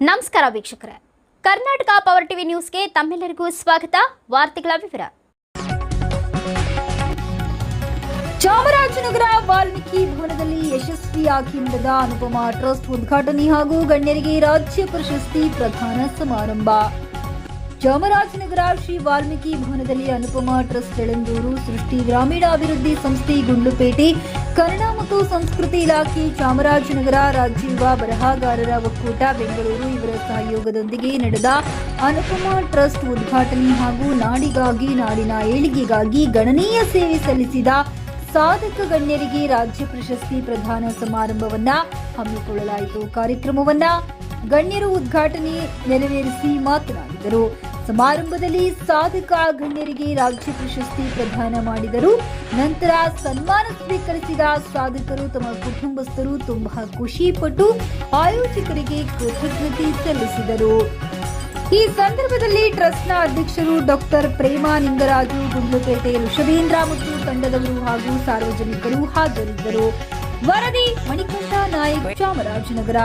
ನಮಸ್ಕಾರ ವೀಕ್ಷಕರೇ. Karnataka power TV ನ್ಯೂಸ್ಗೆ ತಮ್ಮೆಲ್ಲರಿಗೂ ಸ್ವಾಗತ. ವಾರ್ತೆಗಳ ವಿವರ. ಚಾಮರಾಜನಗರ ವಾಲ್ಮೀಕಿ ಭವನದಲ್ಲಿ ಯಶಸ್ವಿಯಾಗಿ ನಡೆದ ಅನುಪಮ ಟ್ರಸ್ಟ್ ಉದ್ಘಾಟನೆ ಹಾಗೂ ಗಣ್ಯರಿಗೆ ರಾಜ್ಯ ಪ್ರಶಸ್ತಿ ಪ್ರಧಾನ ಸಮಾರಂಭ. ಚಾಮರಾಜನಗರ ಶ್ರೀ ವಾಲ್ಮೀಕಿ ಭವನದಲ್ಲಿ ಅನುಪಮ ಟ್ರಸ್ಟ್ ಎಳಂದೂರು ಸೃಷ್ಟಿ ಗ್ರಾಮೀಣಾಭಿವೃದ್ಧಿ ಸಂಸ್ಥೆ ಗುಂಡ್ಲುಪೇಟೆ ಕನ್ನಡ ಮತ್ತು ಸಂಸ್ಕೃತಿ ಇಲಾಖೆ, ಚಾಮರಾಜನಗರ ರಾಜೀವ ಬರಹಗಾರರ ಒಕ್ಕೂಟ, ಬೆಂಗಳೂರು ಇವರ ಸಹಯೋಗದೊಂದಿಗೆ ನಡೆದ ಅನುಪಮ ಟ್ರಸ್ಟ್ ಉದ್ಘಾಟನೆ ಹಾಗೂ ನಾಡಿಗಾಗಿ, ನಾಡಿನ ಏಳಿಗೆಗಾಗಿ ಗಣನೀಯ ಸೇವೆ ಸಲ್ಲಿಸಿದ ಸಾಧಕ ಗಣ್ಯರಿಗೆ ರಾಜ್ಯ ಪ್ರಶಸ್ತಿ ಪ್ರದಾನ ಸಮಾರಂಭವನ್ನ ಹಮ್ಮಿಕೊಳ್ಳಲಾಯಿತು. ಕಾರ್ಯಕ್ರಮವನ್ನ ಗಣ್ಯರು ಉದ್ಘಾಟನೆ ನೆರವೇರಿಸಿ ಮಾತನಾಡಿದರು. ಸಮಾರಂಭದಲ್ಲಿ ಸಾಧಕ ಗಣ್ಯರಿಗೆ ರಾಜ್ಯ ಪ್ರಶಸ್ತಿ ಪ್ರದಾನ ಮಾಡಿದರು. ನಂತರ ಸನ್ಮಾನ ಸ್ವೀಕರಿಸಿದ ಸಾಧಕರು ತಮ್ಮ ಕುಟುಂಬಸ್ಥರು ತುಂಬಾ ಖುಷಿ ಪಟ್ಟು ಆಯೋಜಕರಿಗೆ ಕೃತಜ್ಞತೆ ಸಲ್ಲಿಸಿದರು. ಈ ಸಂದರ್ಭದಲ್ಲಿ ಟ್ರಸ್ಟ್ನ ಅಧ್ಯಕ್ಷರು ಡಾಕ್ಟರ್ ಪ್ರೇಮಾ ನಿಂಗರಾಜು ಗುಂಡ್ಲುಪೇಟೆ ಋಷಭೇಂದ್ರ ಮತ್ತು ತಂಡದವರು ಹಾಗೂ ಸಾರ್ವಜನಿಕರು ಹಾಜರಿದ್ದರು. ವರದಿ ಮಣಿಕಂಠ ನಾಯಕ್ ಚಾಮರಾಜನಗರ.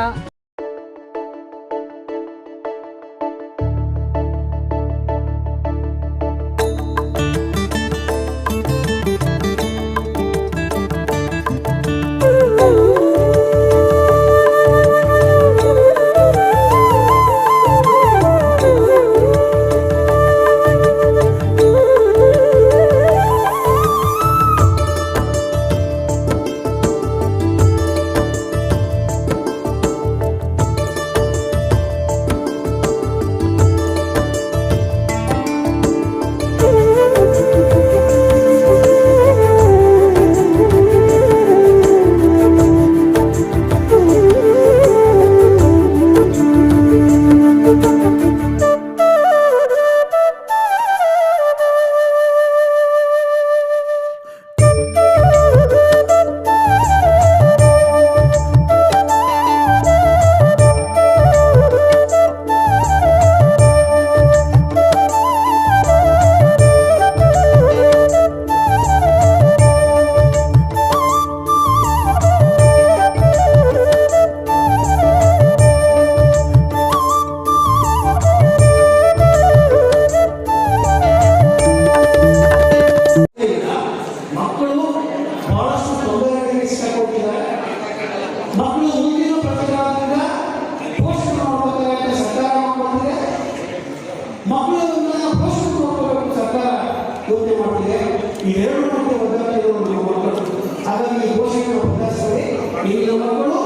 ಈಗಿನ ಮಕ್ಕಳು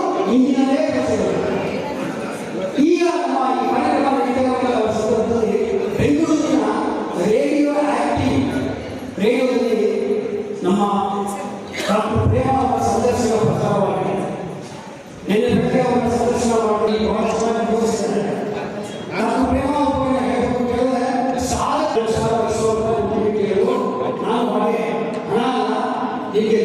ಈಗ ನಮ್ಮ ಈ ಕಾರ್ಯಕ್ರಮ ನಡೀತಾ ಸಂದರ್ಭದಲ್ಲಿ ಬೆಂಗಳೂರಿನ ರೇಡಿಯೋ ಆಕ್ಟಿವ್. ರೇಡಿಯೋದಲ್ಲಿ ನಮ್ಮ ಡಾಕ್ಟರ್ ಸಂದರ್ಶನ ಪ್ರಸಾರವಾಗಿದೆ. ನಿನ್ನೆ ಸಂದರ್ಶನ ಮಾಡಿ ಬಹಳ ಚೆನ್ನಾಗಿ ಬೋಧಿಸಿದ್ದಾರೆ ಡಾಕ್ಟರ್ ಪ್ರೇಮ ಅವರನ್ನ ನಾನು ಹಾಗೆ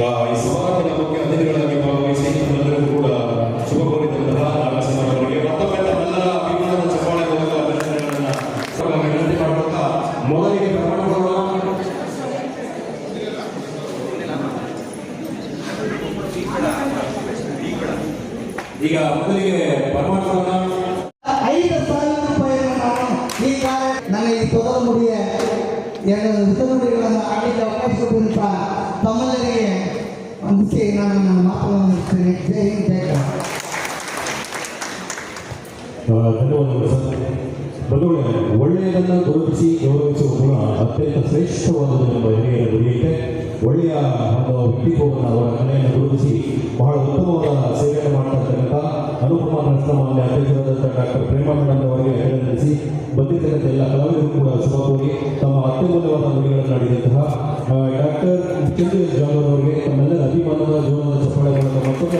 자, 이 수많은 분들께 안내드리려면 ಈಗ ಮೊದಲಿಗೆ ಪರಮಾತ್ಮನ ಐದು ಸಾವಿರ ರೂಪಾಯಿಯನ್ನು ನಾನು ಈ ಕಾರ್ಯ ನನ್ನ ಈ ತೊಗಲ ಮುಡಿಯ ಎರಡು ಋತುನುಡಿಗಳನ್ನು ಆಡಲಿಕ್ಕೆ ಅವಕಾಶ ಕೊಟ್ಟಿರುತ್ತ ತಮ್ಮೆಲ್ಲರಿಗೆ ವಂದಿಸಿ ನಾನು ನನ್ನ ಮಾತನ್ನು ಮುಗಿಸ್ತೇನೆ ಜೈ ಹಿಂದ್ ಜೈ ಕರ್ನಾಟಕ. ಆ, ಧನ್ಯವಾದಗಳು ಸರ್ ಬಂಧುಗಳೇ ಒಳ್ಳೆಯದನ್ನು ಗುರುತಿಸಿ ಗೌರವಿಸುವ ಗುಣ ಅತ್ಯಂತ ಶ್ರೇಷ್ಠವಾದದ್ದು ಎಂಬ ಹಿರಿಯರ ನುಡಿಯುತ್ತೆ ಒಳ್ಳೆಯ ಒಂದು ವ್ಯಕ್ತಿತ್ವವನ್ನು ಅವರ ಬಂದಿರತಕ್ಕಂಥ ಎಲ್ಲ ಕಲಾವಿದರು ಕೂಡ ಶುಭ ಕೋರಿ ತಮ್ಮ ಅತ್ಯುನ್ನತವಾದ ನುಡಿಗಳನ್ನು ಆಡಿದಂತಹ ಡಾಕ್ಟರ್ ಚಂದ್ರ ಜಾಧವ್ ಅವರಿಗೆ ತಮ್ಮೆಲ್ಲರ ಅಭಿಮಾನದ ಜೀವನದ ಚಪ್ಪಾಳೆ ಮತ್ತೊಂದು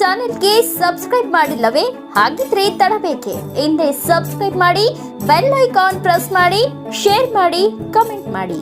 ಚಾನೆಲ್ಗೆ ಸಬ್ಸ್ಕ್ರೈಬ್ ಮಾಡಿಲ್ಲವೇ? ಹಾಗಿದ್ರೆ ತಡಬೇಕೆ. ಹಿಂದೆ ಸಬ್ಸ್ಕ್ರೈಬ್ ಮಾಡಿ, ಬೆಲ್ ಐಕಾನ್ ಪ್ರೆಸ್ ಮಾಡಿ, ಶೇರ್ ಮಾಡಿ, ಕಮೆಂಟ್ ಮಾಡಿ.